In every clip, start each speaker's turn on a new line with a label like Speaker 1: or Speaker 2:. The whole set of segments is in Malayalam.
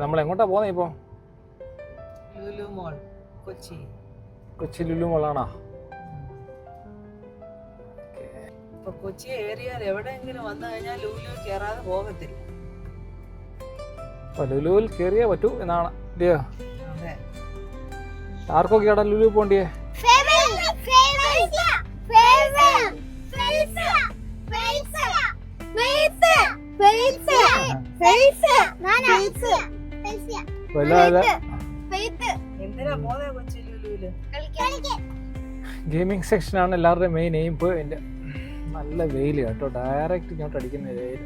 Speaker 1: നമ്മൾ എങ്ങോട്ടാ പോകുന്നത് ഇപ്പോൾ
Speaker 2: ലുലു മോൾ കൊച്ചി
Speaker 1: കൊച്ചി ലുലു മോളാണോ
Speaker 2: ഇപ്പൊ കൊച്ചി ഏരിയയിൽ എവിടെയെങ്കിലും വന്നു കഴിഞ്ഞാൽ ലുലു കയറാതെ പോകത്തില്ല
Speaker 1: ലുലുവിൽ കയറിയേ പറ്റൂ എന്നാണ് ഇല്ലയോ
Speaker 2: അതെ
Speaker 1: ആർക്കൊക്കെയാടാ ലുലു പോണ്ടിയേ വല്ലാതെ
Speaker 2: എന്തിനാ പോന്നെ കൊച്ചി ലുലുവിൽ
Speaker 1: ഗെയിമിംഗ് ആണ് എല്ലാവരുടെയും മെയിൻ എയിം പോയിന്റ് നല്ല വെയിൽ കേട്ടോ. ഡയറക്റ്റ് ഇങ്ങോട്ട് അടിക്കുന്ന വെയിൽ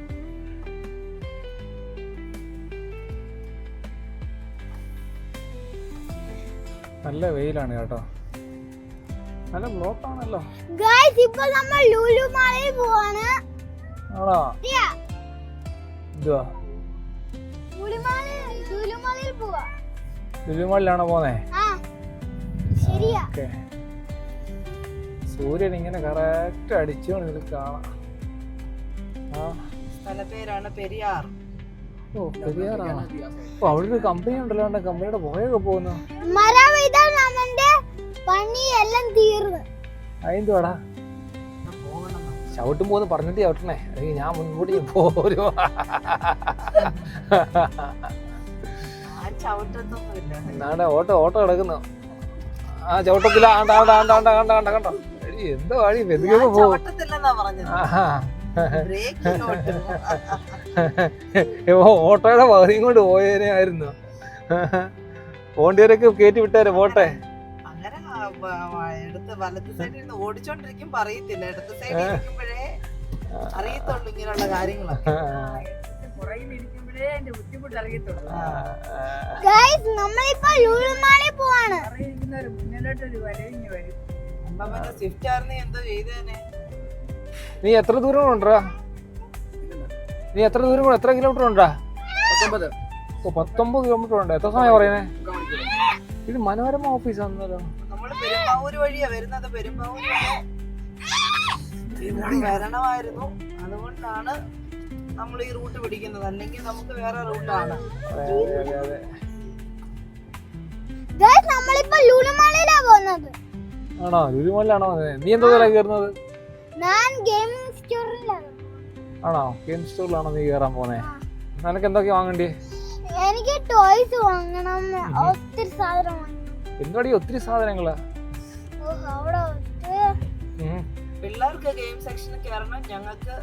Speaker 1: നല്ല വെയിലാണ് കേട്ടോ. നല്ല ബ്ലോക്ക് ആണല്ലോ.
Speaker 3: ഗൈസ് ഇപ്പൊ നമ്മൾ ലുലു മാളിൽ പോവാണ്.
Speaker 1: ആണോ? എന്തുവാ? ലുലുമാളിലാണോ പോന്നേ? ഓക്കെ. സൂര്യൻ ഇങ്ങനെ കറക്റ്റ് അടിച്ചുകൊണ്ട് ഇത് കാണാം. ആ.
Speaker 2: സ്ഥലപ്പേരാണ് പെരിയാർ.
Speaker 1: ഓ പെരിയാറാണോ? ഓ അവിടെ ഒരു കമ്പനി ഉണ്ടല്ലോ കമ്പനിയുടെ പുറകെ പോകുന്നു.
Speaker 3: മഴ പെയ്താൽ പണി എല്ലാം തീർന്നു.
Speaker 1: അതെന്തുവാടാ? ചവിട്ടും പോന്ന് പറഞ്ഞിട്ട് ചവിട്ടണേ. അല്ലെങ്കിൽ ഞാൻ മുൻകൂട്ടി പോരോ.
Speaker 2: ചവിട്ടത്തൊന്നുമില്ല.
Speaker 1: ഓട്ടോ ഓട്ടോ കിടക്കുന്നു ആ ചവിട്ടത്തില്ല. ആണ്ട ആണ്ട ആണ്ട ആണ്ട കണ്ട കണ്ട? കണ്ടോ എന്താ വഴി? പോകും.
Speaker 2: ബ്രേക്ക്
Speaker 1: ഓട്ടോയുടെ പകുതിയും കൊണ്ട് പോയേനെ ആയിരുന്നു പോണ്ടിയവരൊക്കെ കയറ്റി വിട്ടേരെ പോട്ടെ.
Speaker 2: എടുത്ത് വലത്ത് സൈഡിൽ നിന്ന് ഓടിച്ചോണ്ടിരിക്കും പറയത്തില്ല. ഇടത്ത് സൈഡിൽ ഇരിക്കുമ്പോഴേ അറിയത്തുള്ളൂ ഇങ്ങനെയുള്ള കാര്യങ്ങളൊക്കെ.
Speaker 3: നമ്മളിപ്പോ ലുലു മാളിൽ പോവാണ്
Speaker 1: നീ എത്ര ദൂരം ഉണ്ടാ നീ എത്ര ദൂരം ഉണ്ട് എത്ര കിലോമീറ്റർ ഉണ്ടാ ഓ പത്തൊമ്പത് കിലോമീറ്റർ ഉണ്ട് എത്ര സമയം പറയണേ ഇത് മനോരമ ഓഫീസ്
Speaker 2: പെരുമ്പാവൂര് വഴിയാ വരുന്നത് പെരുമ്പാവൂർ വരണമായിരുന്നു. അതുകൊണ്ടാണ് നമ്മൾ ഈ റൂട്ട് പിടിക്കുന്നത്. അല്ലെങ്കിൽ നമുക്ക് വേറെ റൂട്ടാണ്.
Speaker 3: നമ്മളിപ്പോ പോകുന്നത്.
Speaker 1: ആണോ? നീ എന്താ വില കയറുന്നത്?
Speaker 3: ഞാൻ ഗെയിമിംഗ് സ്റ്റോറിലാണ്.
Speaker 1: ആണോ? ഗെയിം സ്റ്റോറിലാണോ നീ കയറാൻ പോന്നെ? നിനക്ക് എന്തൊക്കെ വാങ്ങണ്ടേ?
Speaker 3: എനിക്ക് ടോയ്സ് വാങ്ങണം ഒത്തിരി സാധനം വാങ്ങണം.
Speaker 1: എന്താടി ഒത്തിരി സാധനങ്ങളാ?
Speaker 2: പിള്ളേർക്ക് ഗെയിം സെക്ഷനിൽ കയറണം ഞങ്ങൾക്ക്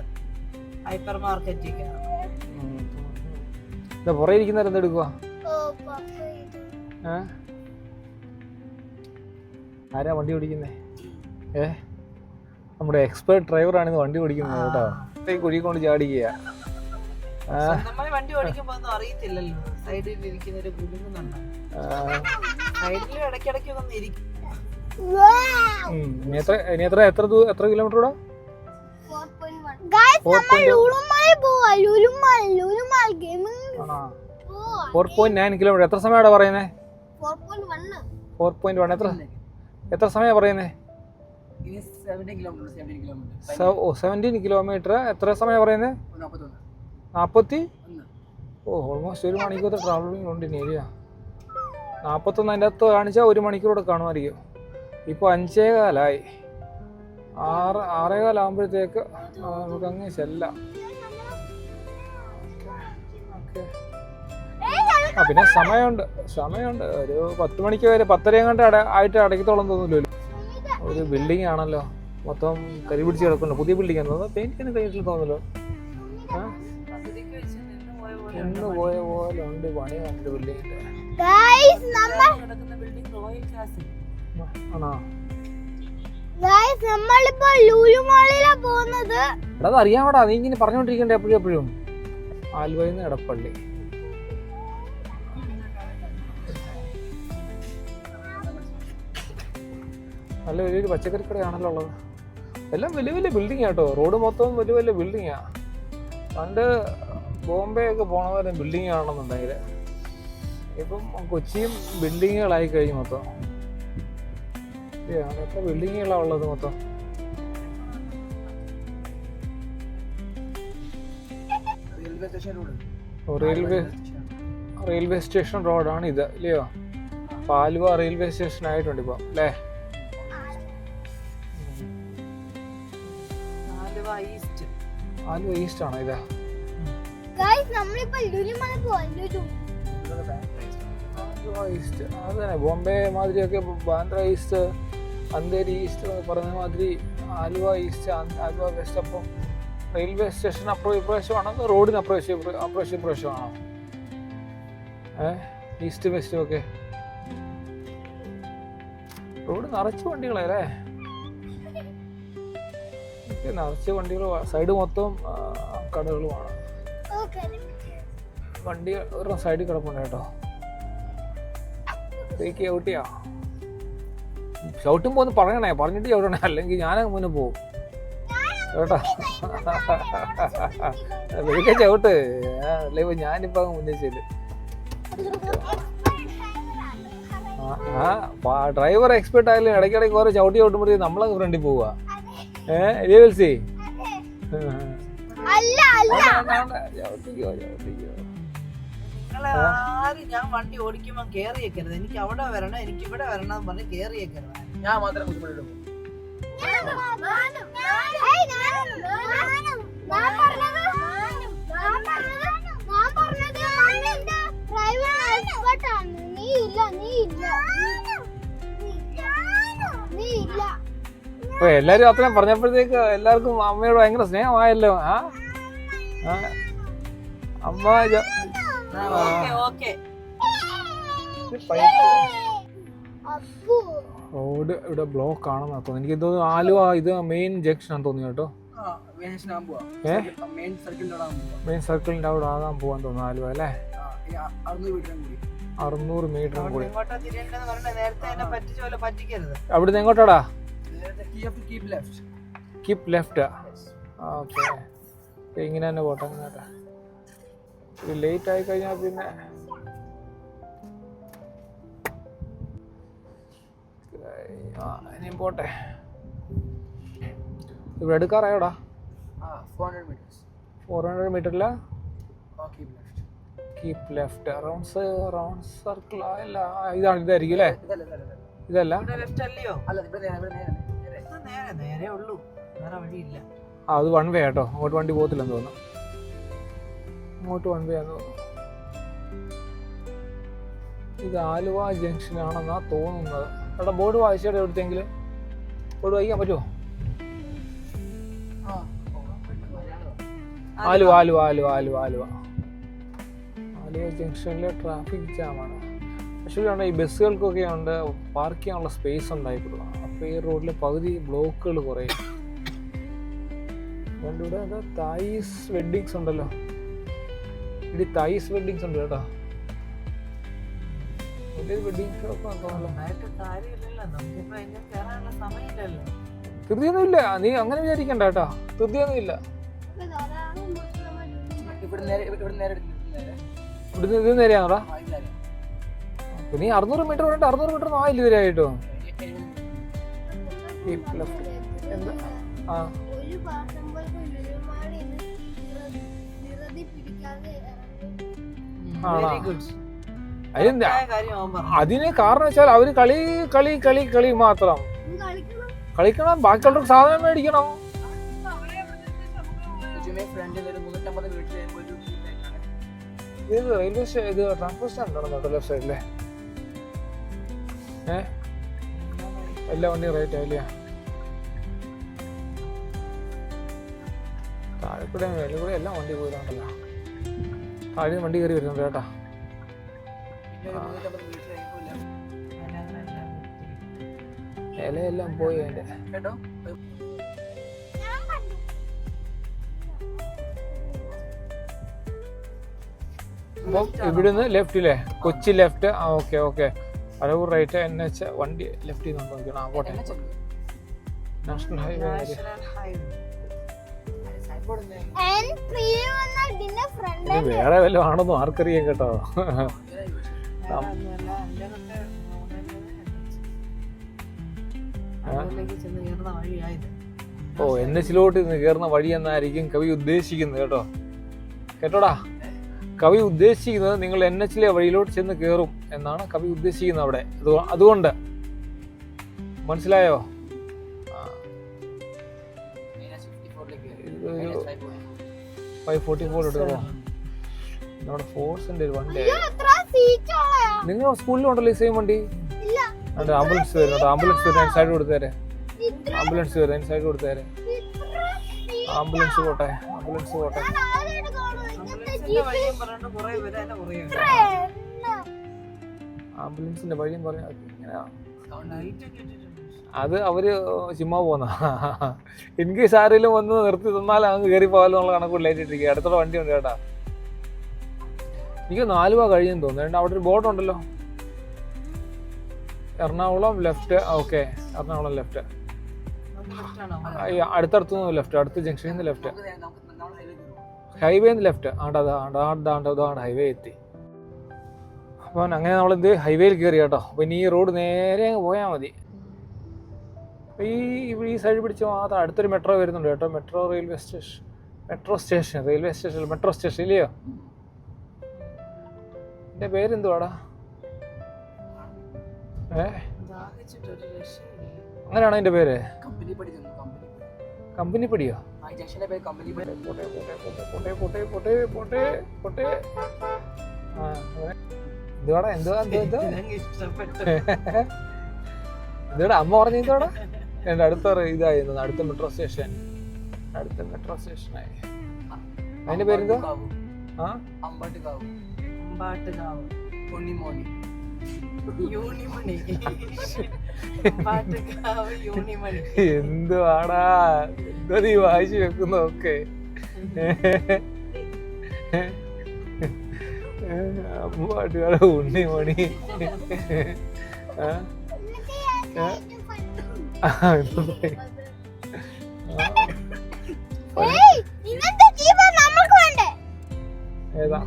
Speaker 2: ഹൈപ്പർ മാർക്കറ്റിൽ കയറണം
Speaker 1: പുറകെ ഇരിക്കുന്നവർ എന്തെടുക്കുക
Speaker 3: ഓ പപ്പ ഇത്
Speaker 1: ഏ? ആരാ വണ്ടി ഓടിക്കുന്നേ? ഏ? നമ്മുടെ എക്സ്പേർട്ട് ഡ്രൈവറാണ് ഇന്ന് വണ്ടി ഓടിക്കുന്നത് കേട്ടോ. കുഴി കൊണ്ട് ചാടിക്കുക
Speaker 2: വണ്ടി ഓടിക്കുമ്പോ അറിയത്തില്ലല്ലോ. സൈഡിൽ ഇരിക്കുന്നവര് കുടുങ്ങുന്നുണ്ടോ സൈഡിൽ ഇടയ്ക്കിടയ്ക്ക് ഒന്ന് ഇരിക്കും.
Speaker 3: Wow!
Speaker 1: ഉം. ഇനി എത്ര ഇനി എത്ര എത്ര ദൂ എത്ര കിലോമീറ്റർ കൂടെ
Speaker 3: നമ്മൾ
Speaker 1: point-
Speaker 3: ലുലുമാളിൽ പോവാ. ലുലുമാൾ ലുലുമാൾ ഗെയിമിംഗ്
Speaker 1: ആണോ?
Speaker 3: പോവാ.
Speaker 1: ഫോർ പോയിന്റ് നയൻ കിലോമീറ്റർ എത്ര സമയമാണ് പറയുന്നത്
Speaker 3: four point one
Speaker 1: four point one എത്ര എത്ര സമയമാണ് പറയുന്നത്
Speaker 4: ഇനി സെവന്റീൻ കിലോമീറ്റർ സെവന്റീൻ കിലോമീറ്റർ
Speaker 1: ഓ സെവന്റീൻ കിലോമീറ്റർ എത്ര സമയം പറയുന്നത്
Speaker 4: നാൽപ്പത്തൊന്ന്
Speaker 1: നാൽപ്പത്തി
Speaker 4: ഒന്ന്.
Speaker 1: ഓ ഓൾമോസ്റ്റ് ഒരു മണിക്കൂർ ട്രാവലിംഗ് ഉണ്ട് ഇനി ഏരിയ നാൽപ്പത്തൊന്ന് അതിന്റെ അകത്ത് കാണിച്ചാൽ ഒരു മണിക്കൂറോടെ കാണുമായിരിക്കും. ഇപ്പോൾ അഞ്ചേ കാലായി. ആറ് ആറേ കാലാകുമ്പോഴത്തേക്ക് നമുക്ക് അങ്ങ് ചെല്ലാം. ആ പിന്നെ സമയമുണ്ട്. സമയമുണ്ട്. ഒരു പത്ത് മണിക്ക് വരെ പത്തരയും കണ്ട് അട ആയിട്ട് അടയ്ക്കത്തോളം തോന്നില്ലല്ലോ ഒരു ബിൽഡിംഗ് ആണല്ലോ. മൊത്തം കരി പിടിച്ച് കിടക്കുന്നു. പുതിയ ബിൽഡിംഗ് ആണ് പെയിന്റ് പെയിന്റിന് കഴിഞ്ഞിട്ട്
Speaker 2: തോന്നല്ലോ പോയ പോലെ
Speaker 1: ഉണ്ട് പണി കണ്ട് ബിൽഡിങ്ങിന്റെ
Speaker 3: നമ്മൾ
Speaker 2: കിടക്കുന്ന ബിൽഡിംഗ്
Speaker 1: ആണോ?
Speaker 3: നമ്മളിപ്പോ ലുലുമാളിലാ പോകുന്നത്.
Speaker 1: എടാ അറിയാമടാ നീ ഇങ്ങനെ പറഞ്ഞോണ്ടിരിക്കണ്ട എപ്പോഴും എപ്പോഴും? ആലുവയിൽ എടപ്പള്ളി. നല്ല വലിയൊരു പച്ചക്കറി കടയാണല്ലോ ഉള്ളത്. എല്ലാം വലിയ വലിയ ബിൽഡിംഗ് ആട്ടോ. റോഡ് മൊത്തം വലിയ വലിയ ബിൽഡിങ്ങാ പണ്ട് ബോംബെ ഒക്കെ പോണവരെ ബിൽഡിംഗ് ആണെന്നുണ്ടെങ്കിൽ ഇപ്പം കൊച്ചിയും ബിൽഡിങ്ങുകളായി കഴിഞ്ഞു മൊത്തം. എത്ര ബിൽഡിങ്ങുകളാണ് ഉള്ളത് മൊത്തം.
Speaker 4: റെയിൽവേ
Speaker 1: റെയിൽവേ സ്റ്റേഷൻ റോഡാണ് ഇത് ഇല്ലയോ? പാലുവ റെയിൽവേ സ്റ്റേഷൻ ആയിട്ടുണ്ട് ഇപ്പൊ അല്ലേ?
Speaker 2: ആലുവ ഈസ്റ്റ്
Speaker 1: ആണോ ഇത്? ഈസ്റ്റ് അത് തന്നെ ബോംബെ മാതിരിയൊക്കെ ബാന്ദ്ര ഈസ്റ്റ് അന്തേരി ഈസ്റ്റ് പറഞ്ഞ മാതിരി ആലുവ ഈസ്റ്റ് ആലുവ വെസ്റ്റ്. അപ്പം റെയിൽവേ സ്റ്റേഷൻ അപ്രോ ഇപ്രാവശ്യമാണോ? അതോ റോഡിന് അപ്രാവശ്യം അപ്രാവശ്യം ഇപ്രാവശ്യമാണോ? ഏഹ് ഈസ്റ്റ് വെസ്റ്റും ഒക്കെ. റോഡ് നിറച്ച് വണ്ടികളല്ലേ നിറച്ച് വണ്ടികൾ സൈഡ് മൊത്തം കടകളുമാണ്. വണ്ടി ഒരു സൈഡിൽ കിടപ്പുണ്ട് കേട്ടോ. ഔട്ടിയാ ചവിട്ടുമ്പോ ഒന്ന് പറയണേ പറഞ്ഞിട്ട് ചവിട്ടണേ അല്ലെങ്കിൽ ഞാൻ മുന്നേ പോവും. കേട്ടോ? വെളുക്കെ ചവിട്ട്. അല്ലെങ്കിൽ ഞാനിപ്പോ അങ്ങ് മുന്നേ ചെയ്ത്. ആ ഡ്രൈവർ എക്സ്പെർട്ട് ആയാലും ഇടയ്ക്കിടയ്ക്ക് ഓരോ ചവിട്ടി ചവിട്ടുമ്പോഴത്തേക്ക് നമ്മളങ്ങ് ഫ്രണ്ടിൽ പോവുക ഏഹ് ചവിട്ടിക്കോ ചവിട്ടിക്കോ.
Speaker 2: ആരും ഞാൻ വണ്ടി ഓടിക്കുമ്പോ കേറിയേക്കരുത് എനിക്ക് അവിടെ വരണം എനിക്ക് ഇവിടെ വരണം എന്ന് പറഞ്ഞ് കേറിയേക്കരുത്
Speaker 4: ഞാൻ മാത്രം ബുദ്ധിമുട്ടുള്ളൂ
Speaker 3: ഞാനും ഞാനും ഏയ് ഞാനും ഞാനും ഞാൻ പറഞ്ഞത് ഞാൻ പറഞ്ഞത് ഞാൻ പറഞ്ഞത് ഞാനെന്റെ നീ ഇല്ല നീ ഇല്ല നീ ഇല്ല
Speaker 1: ഇപ്പൊ എല്ലാരും അത്രയും പറഞ്ഞപ്പോഴത്തേക്ക് എല്ലാവർക്കും അമ്മയോട് ഭയങ്കര സ്നേഹമായല്ലോ ആ. അമ്മ
Speaker 2: ഓക്കെ ഓക്കെ.
Speaker 3: അപ്പു.
Speaker 1: റോഡ് ഇവിടെ ബ്ലോക്ക് ആണെന്നാ തോന്നുന്നു. എനിക്ക് തോന്നുന്നു ആലുവ ഇത് മെയിൻ ജംഗ്ഷൻ ആണെന്ന് തോന്നി കേട്ടോ?
Speaker 4: മെയിൻ സർക്കിളിന്റെ അവിടെ ആകാൻ
Speaker 1: പോവാൻ തോന്നുന്നു ആലുവ അല്ലേ?
Speaker 4: അറുന്നൂറ് മീറ്റർ കൂടി.
Speaker 1: അവിടുന്ന് എങ്ങോട്ടാടാ?
Speaker 4: കീപ് ലെഫ്റ്റ്
Speaker 1: ഓക്കെ ഇങ്ങനെ തന്നെ പോട്ടെ ലേറ്റ് ആയി കഴിഞ്ഞാൽ പിന്നെ ആ ഇനിയും പോട്ടെ. ഇവിടെ എടുക്കാറായോടാ?
Speaker 4: Four hundred metres
Speaker 1: four hundred മീറ്ററിൽ
Speaker 4: ആ keep left
Speaker 1: rounds round circle അല്ല ഇതാണ് ഇതായിരിക്കും അല്ലേ?
Speaker 4: ഇതല്ല ഇതല്ല ഇതല്ല.
Speaker 1: ഇതല്ല?
Speaker 2: ഇവിടെ ലെഫ്റ്റ് അല്ലയോ?
Speaker 4: അല്ല ഇവിടെ നേരെ ഇവിടെ നേരെ നേരെ.
Speaker 2: നേരെ നേരെ ഉള്ളൂ. വേറെ വഴിയില്ല.
Speaker 1: ആ അത് വൺ വേ കേട്ടോ അങ്ങോട്ട് വണ്ടി പോകത്തില്ലെന്ന് തോന്നുന്നു. അങ്ങോട്ട് വൺ വേ ആന്ന് തോന്നുന്നു. ഇത് ആലുവ ജംഗ്ഷൻ ആണെന്നാ തോന്നുന്നത്. എടാ ബോർഡ് വായിച്ചോടെ എവിടുത്തെങ്കിൽ ബോർഡ് വായിക്കാൻ പറ്റുമോ
Speaker 4: ആ. ആലു ആലു
Speaker 1: ആലു ആലുവ ആലുവ ആലുവ ആലുവ. ആലുവ ജംഗ്ഷനിലെ ട്രാഫിക് ജാമാണ് പക്ഷേ ഉണ്ട് ഈ ബസ്സുകൾക്കൊക്കെ ഉണ്ട് പാർക്ക് ചെയ്യാനുള്ള സ്പേസ് ഉണ്ടായിട്ടുള്ള അപ്പോൾ ഈ റോഡിലെ പകുതി ബ്ലോക്കുകൾ കുറേ അതുകൊണ്ട് ഇവിടെ എന്താ തായിസ് വെഡ്ഡിങ്സ് ഉണ്ടല്ലോ. ഇത് തായിസ് വെഡ്ഡിങ്സ് ഉണ്ട് കേട്ടോ.
Speaker 2: സമയമില്ലല്ലോ.
Speaker 1: ധൃതിയൊന്നുമില്ല. നീ അങ്ങനെ വിചാരിക്കണ്ട കേട്ടോ. ധൃതിയൊന്നുമില്ല.
Speaker 4: ഇല്ല
Speaker 1: ഇവിടുന്ന് ഇത് നേരെയാണോടാ?
Speaker 4: ആ ഇത് നേരെ.
Speaker 1: അപ്പൊ നീ അറുന്നൂറ് മീറ്റർ പറഞ്ഞിട്ട് അറുന്നൂറ് മീറ്റർ ഒന്നും ആയില്ല എന്താ? ആ.
Speaker 3: ഇറങ്ങി
Speaker 1: ആണോ? അതിന് കാരണം വെച്ചാൽ അവർ കളി കളി കളി കളി മാത്രം.
Speaker 3: കളിക്കണം.
Speaker 1: കളിക്കണം. ബാക്കിയുള്ളവർക്ക് സാധനം മേടിക്കണം. ഇത് റെയിൽവേ സ്റ്റേഷൻ ഇത് ട്രാൻസ്പോർട്ട് സ്റ്റാൻഡ് ആണോ കേട്ടോ ലെഫ്റ്റ് സൈഡിലെ ഏ? എല്ലാ വണ്ടിയും റേറ്റ് ആയില്ല? താഴെ കൂടെ മേലെ കൂടെ എല്ലാം വണ്ടി പോയതാണല്ലോ. താഴെ വണ്ടി കയറി വരുന്നുണ്ട് കേട്ടാ. ഇലയെല്ലാം പോയി
Speaker 4: കേട്ടോ
Speaker 1: അപ്പം ഇവിടുന്ന് ലെഫ്റ്റില്ലേ കൊച്ചി ലെഫ്റ്റ് ആ okay okay Paravur right N H വണ്ടി ലെഫ്റ്റിൽ നിന്ന് നോക്കണം ആ പോട്ടെ. നാഷണൽ ഹൈവേ വേറെ വല്ലതും ആണെന്നും? ആർക്കറിയാം കേട്ടോ. ഓ എൻ എച്ചിലോട്ട് നിന്ന് കയറുന്ന വഴി എന്നായിരിക്കും കവി ഉദ്ദേശിക്കുന്നത് കേട്ടോ. കേട്ടോടാ? കവി ഉദ്ദേശിക്കുന്നത് നിങ്ങൾ എൻ എച്ചിലെ വഴിയിലോട്ട് ചെന്ന് കയറും എന്നാണ് കവി ഉദ്ദേശിക്കുന്നത് അവിടെ. അതുകൊണ്ട്. മനസ്സിലായോ?
Speaker 4: ഫൈവ് ഫോർട്ടി
Speaker 1: ഫോർ എടുക്കണോ നമ്മുടെ ഫോഴ്സിന്റെ ഒരു വണ്ടി നിങ്ങൾ സ്കൂളിലുണ്ടല്ലോ ഈ സെയിം വണ്ടി? ആംബുലൻസ് വരുന്നുണ്ട് ആംബുലൻസ് വരുന്ന. സൈഡ് കൊടുത്തേരെ. ആംബുലൻസ് വരുന്ന. സൈഡ് കൊടുത്തേരെ. ആംബുലൻസ് പോട്ടെ. ആംബുലൻസ് പോട്ടെ.
Speaker 2: ആംബുലൻസിന്റെ വഴിയും
Speaker 1: പറഞ്ഞ
Speaker 2: ലൈറ്റ്
Speaker 1: അത് അവർ ചുമ്മാ പോന്ന ഇൻ കേസ് ആരെങ്കിലും വന്ന് നിർത്തി തന്നാൽ അങ്ങ് കയറി പോകാലോ എന്നുള്ള കണക്ക് ലൈറ്റിട്ടിരിക്കുക അടുത്തുള്ള വണ്ടി ഉണ്ട് കേട്ടാ. എനിക്ക് നാല് രൂപ കഴിയും തോന്നുന്നു അവിടെ ഒരു ബോർഡ് ഉണ്ടല്ലോ. Ernakulam left okay Ernakulam left അടുത്തടുത്തു left അടുത്ത ജംഗ്ഷനിൽ നിന്ന് ലെഫ്റ്റ്
Speaker 4: ഹൈവേ
Speaker 1: നിന്ന് ലെഫ്റ്റ് ആണ്ടാ ആണ്ടാ ആണ്ട് അതാണ് ഹൈവേ എത്തി. അപ്പം അങ്ങനെ നമ്മൾ എന്ത് ഹൈവേയിൽ കയറി കേട്ടോ. അപ്പം ഇനി ഈ റോഡ് നേരെ പോയാൽ മതി. ഈ ഈ സൈഡ് പിടിച്ച് മാത്രം അടുത്തൊരു മെട്രോ വരുന്നുണ്ട് കേട്ടോ. Metro railway station metro station railway station metro station ഇല്ലയോ? എന്റെ പേരെന്തുവാടാ? അങ്ങനെയാണോ എന്റെ പേര്?
Speaker 4: കമ്പനി പടി കമ്പനി
Speaker 1: കമ്പനി പടിയോ എന്തുവാടാ എന്തുവാ? എന്തുവാടാ അമ്മ പറഞ്ഞ എന്തുവാടാ? എന്റെ അടുത്ത ഇതായി അടുത്ത മെട്രോ സ്റ്റേഷൻ അടുത്ത മെട്രോ സ്റ്റേഷനായി അതിന്റെ പേരെന്തോ ആ?
Speaker 4: അമ്പാട്ട് കാവ്
Speaker 2: അമ്പാട്ടുകാവ്
Speaker 4: പൊന്നിമോണി
Speaker 2: യൂണിമണി. അമ്പാട്ടുകാവ് യൂണിമണി.
Speaker 1: എന്തുവാടാ? എന്താ നീ വായിച്ചു വെക്കുന്നതൊക്കെ. അമ്മാട്ടുകാരെ
Speaker 3: ഉണ്ണിമണി.
Speaker 1: ഏതാ?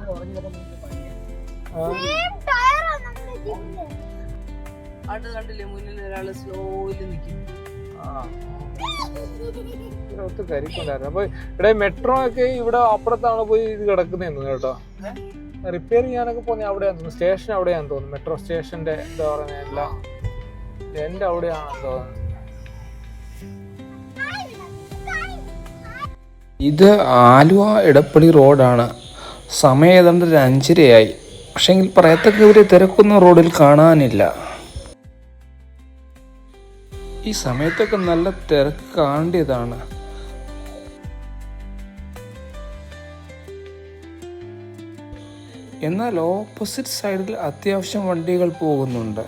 Speaker 2: അത് കണ്ടില്ലേ മുന്നിൽ ഒരാൾ സ്ലോയിൽ നിൽക്കുന്നു
Speaker 1: ആ. ഇവിടെ ഒത്തിരി കരിക്കുണ്ടായിരുന്നു. അപ്പൊ ഇവിടെ മെട്രോ ഒക്കെ ഇവിടെ അപ്പുറത്താണ് പോയി ഇത് കിടക്കുന്നതെന്ന് കേട്ടോ. റിപ്പയർ ചെയ്യാനൊക്കെ പോന്നെ അവിടെയാന്ന് തോന്നുന്നു. സ്റ്റേഷൻ അവിടെയാന്ന് തോന്നുന്നു. മെട്രോ സ്റ്റേഷന്റെ എന്താ പറയുക എല്ലാം എന്റെ അവിടെയാണെന്ന് തോന്നുന്നു.
Speaker 5: ഇത് ആലുവ എടപ്പള്ളി റോഡാണ്. സമയം ഏതാണ്ട് ഒരു അഞ്ചരയായി. പക്ഷെങ്കിൽ പറയത്തക്ക ഇവരെ തിരക്കൊന്നും റോഡിൽ കാണാനില്ല. ഈ സമയത്തൊക്കെ നല്ല തിരക്ക് കാണേണ്ടതാണ് എന്നാൽ ഓപ്പോസിറ്റ് സൈഡിൽ അത്യാവശ്യം വണ്ടികൾ പോകുന്നുണ്ട്.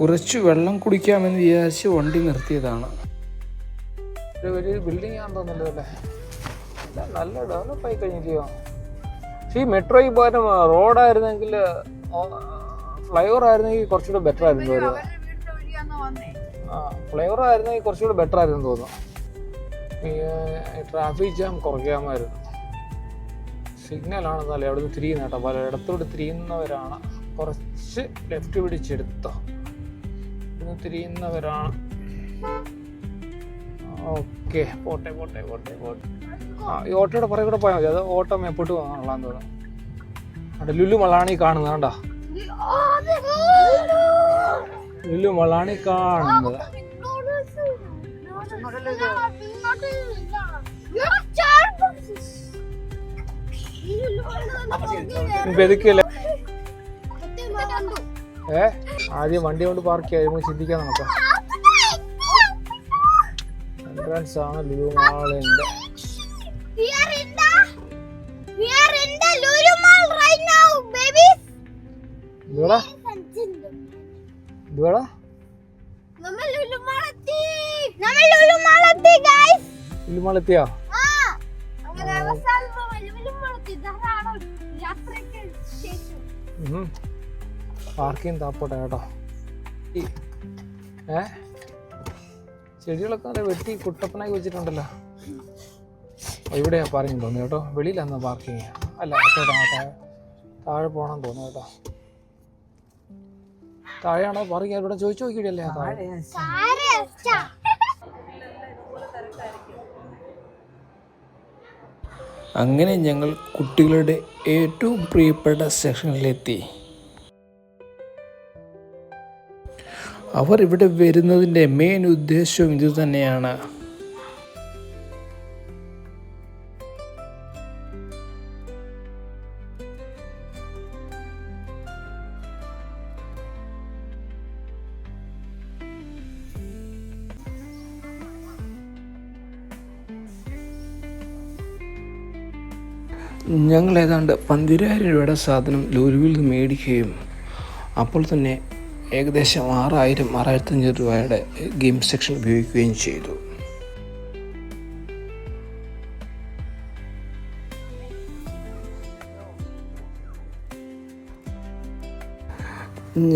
Speaker 5: കുറച്ച് വെള്ളം കുടിക്കാമെന്ന് വിചാരിച്ച് വണ്ടി നിർത്തിയതാണ്.
Speaker 1: ഇത് വലിയ ബിൽഡിംഗ് ആണെന്ന് തോന്നുന്നല്ലോ ഇല്ല, നല്ല ഡെവലപ്പ് ആയി കഴിഞ്ഞില്ലയോ പക്ഷേ ഈ മെട്രോയിൽ പോകാനും റോഡായിരുന്നെങ്കിൽ ഫ്ലൈ ഓവർ ആയിരുന്നെങ്കിൽ കുറച്ചുകൂടെ ബെറ്റർ ആയിരുന്നു ആ ഫ്ലൈ ഓവർ ആയിരുന്നെങ്കിൽ കുറച്ചുകൂടെ ബെറ്റർ ആയിരുന്നു തോന്നുന്നു. ട്രാഫിക് ജാം കുറയ്ക്കാമായിരുന്നു. സിഗ്നൽ ആണെന്നല്ലേ അവിടെ നിന്ന് തിരിയുന്ന കേട്ടോ. പല ഇടത്തോട്ട് തിരിയുന്നവരാണ്. കുറച്ച് ലെഫ്റ്റ് പിടിച്ചെടുത്തോ. ഇന്ന് തിരിയുന്നവരാണ്. ഓക്കെ പോട്ടെ പോട്ടെ പോട്ടെ പോട്ടെ. ഈ ഓട്ടോയുടെ പുറകെ കൂടെ പോയാൽ മതി. അത് ഓട്ടോ മേപ്പോട്ട് പോകാനുള്ളതെന്ന് തോന്നുന്നു. അവിടെ ലുലു മളാണി കാണുന്നത് കണ്ടോ? ലുലു മളാണി കാണുന്നത്. ഏ? ആദ്യം വണ്ടി കൊണ്ട് പാർക്ക് ചെയ്യാം. നമുക്ക് ചിന്തിക്കാൻ നോക്കാം എൻട്രൻസ് ആണ് ലുലു മാളിന്റെ
Speaker 3: We are in the we are in the Lulu Mall right now, babies.
Speaker 1: ഇതുവേടാ. ഇതുവേടാ.
Speaker 3: നമ്മൾ ലുലു മാൾ എത്തി. നമ്മൾ ലുലു മാൾ എത്തി ഗൈസ്
Speaker 1: ലുലു മാൾ എത്തിയോ?
Speaker 3: ആ. അങ്ങനെ അവസാനം ലുലു മാൾ എത്തി. ധാരാളം യാത്രയ്ക്ക് ശേഷം
Speaker 1: പാർക്കിംഗ് താപ്പോട്ടെ കേട്ടോ. ഈ ഏ? ചെടികളൊക്കെ വെട്ടി കുട്ടപ്പനാക്കി വെച്ചിട്ടുണ്ടല്ലോ ഓ, ഇവിടെയാ പാർക്കിംഗ് തോന്നുന്നു കേട്ടോ. വെളിയിലാന്ന് പാർക്കിങ് അല്ല കേട്ടോ താഴെ താഴെ പോകണം തോന്നുന്നു കേട്ടോ. താഴെയാണോ പാർക്കിംഗ് ഇവിടെ ചോദിച്ചു നോക്കിയിട്ടല്ലേ? താഴെ.
Speaker 5: അങ്ങനെ ഞങ്ങൾ കുട്ടികളുടെ ഏറ്റവും പ്രിയപ്പെട്ട സെക്ഷനിലെത്തി. അവർ ഇവിടെ വരുന്നതിന്റെ മെയിൻ ഉദ്ദേശവും ഇത് തന്നെയാണ്. ഞങ്ങൾ ഏതാണ്ട് പന്തിരായിരം രൂപയുടെ സാധനം ലുലുവിൽ നിന്ന് മേടിക്കുകയും അപ്പോൾ തന്നെ ഏകദേശം ആറായിരം ആറായിരത്തഞ്ഞൂറ് രൂപയുടെ ഗെയിം സെക്ഷൻ ഉപയോഗിക്കുകയും ചെയ്തു.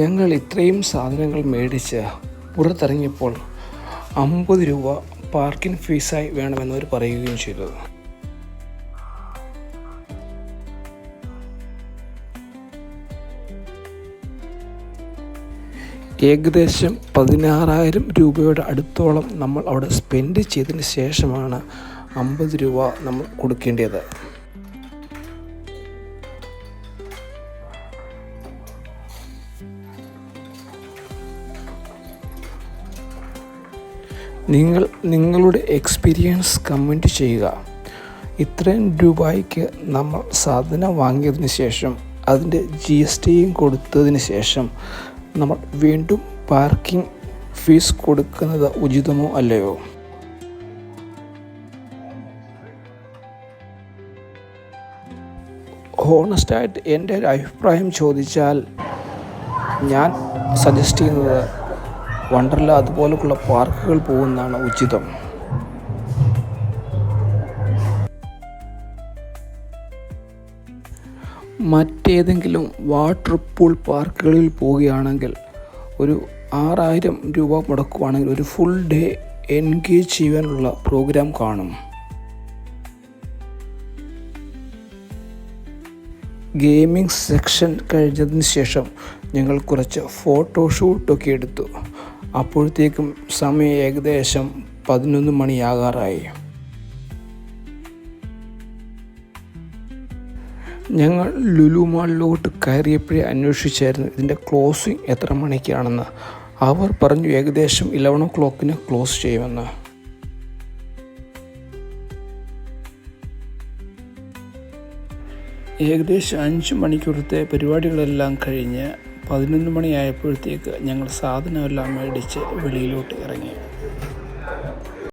Speaker 5: ഞങ്ങൾ ഇത്രയും സാധനങ്ങൾ മേടിച്ച് പുറത്തിറങ്ങിയപ്പോൾ അമ്പത് രൂപ പാർക്കിംഗ് ഫീസായി വേണമെന്നവർ പറയുകയും ചെയ്തു. ഏകദേശം പതിനാറായിരം രൂപയുടെ അടുത്തോളം നമ്മൾ അവിടെ സ്പെൻഡ് ചെയ്തതിന് ശേഷമാണ് അമ്പത് രൂപ നമ്മൾ കൊടുക്കേണ്ടത്. നിങ്ങൾ നിങ്ങളുടെ എക്സ്പീരിയൻസ് കമന്റ് ചെയ്യുക. ഇത്രയും രൂപയ്ക്ക് നമ്മൾ സാധനം വാങ്ങിയതിന് ശേഷം അതിന്റെ ജി എസ് ടിയും കൊടുത്തതിന് ശേഷം നമ്മൾ വീണ്ടും പാർക്കിംഗ് ഫീസ് കൊടുക്കുന്നത് ഉചിതമോ അല്ലയോ? ഹോണസ്റ്റായിട്ട് എന്റെ ഒരു അഭിപ്രായം ചോദിച്ചാൽ ഞാൻ സജസ്റ്റ് ചെയ്യുന്നത് വണ്ടർല അതുപോലെയുള്ള പാർക്കുകൾ പോകുന്നതാണ് ഉചിതം. മറ്റേതെങ്കിലും വാട്ടർ പൂൾ പാർക്കുകളിൽ പോവുകയാണെങ്കിൽ ഒരു ആറായിരം രൂപ മുടക്കുവാണെങ്കിൽ ഒരു ഫുൾ ഡേ എൻഗേജ് ചെയ്യാനുള്ള പ്രോഗ്രാം കാണും. ഗെയിമിംഗ് സെക്ഷൻ കഴിഞ്ഞതിന് ശേഷം ഞങ്ങൾ കുറച്ച് ഫോട്ടോഷൂട്ടൊക്കെ എടുത്തു. അപ്പോഴത്തേക്കും സമയം ഏകദേശം പതിനൊന്ന് മണിയാകാറായി. ഞങ്ങൾ ലുലു മാളിലോട്ട് കയറിയപ്പോഴേ അന്വേഷിച്ചായിരുന്നു ഇതിന്റെ ക്ലോസിങ് എത്ര മണിക്കാണെന്ന്. അവർ പറഞ്ഞു ഏകദേശം ഇലവൻ ഒ ക്ലോക്കിന് ക്ലോസ് ചെയ്യുമെന്ന്. ഏകദേശം അഞ്ച് മണിക്കൂറത്തെ പരിപാടികളെല്ലാം കഴിഞ്ഞ് പതിനൊന്ന് മണിയായപ്പോഴത്തേക്ക് ഞങ്ങൾ സാധനമെല്ലാം മേടിച്ച് വെളിയിലോട്ട് ഇറങ്ങി.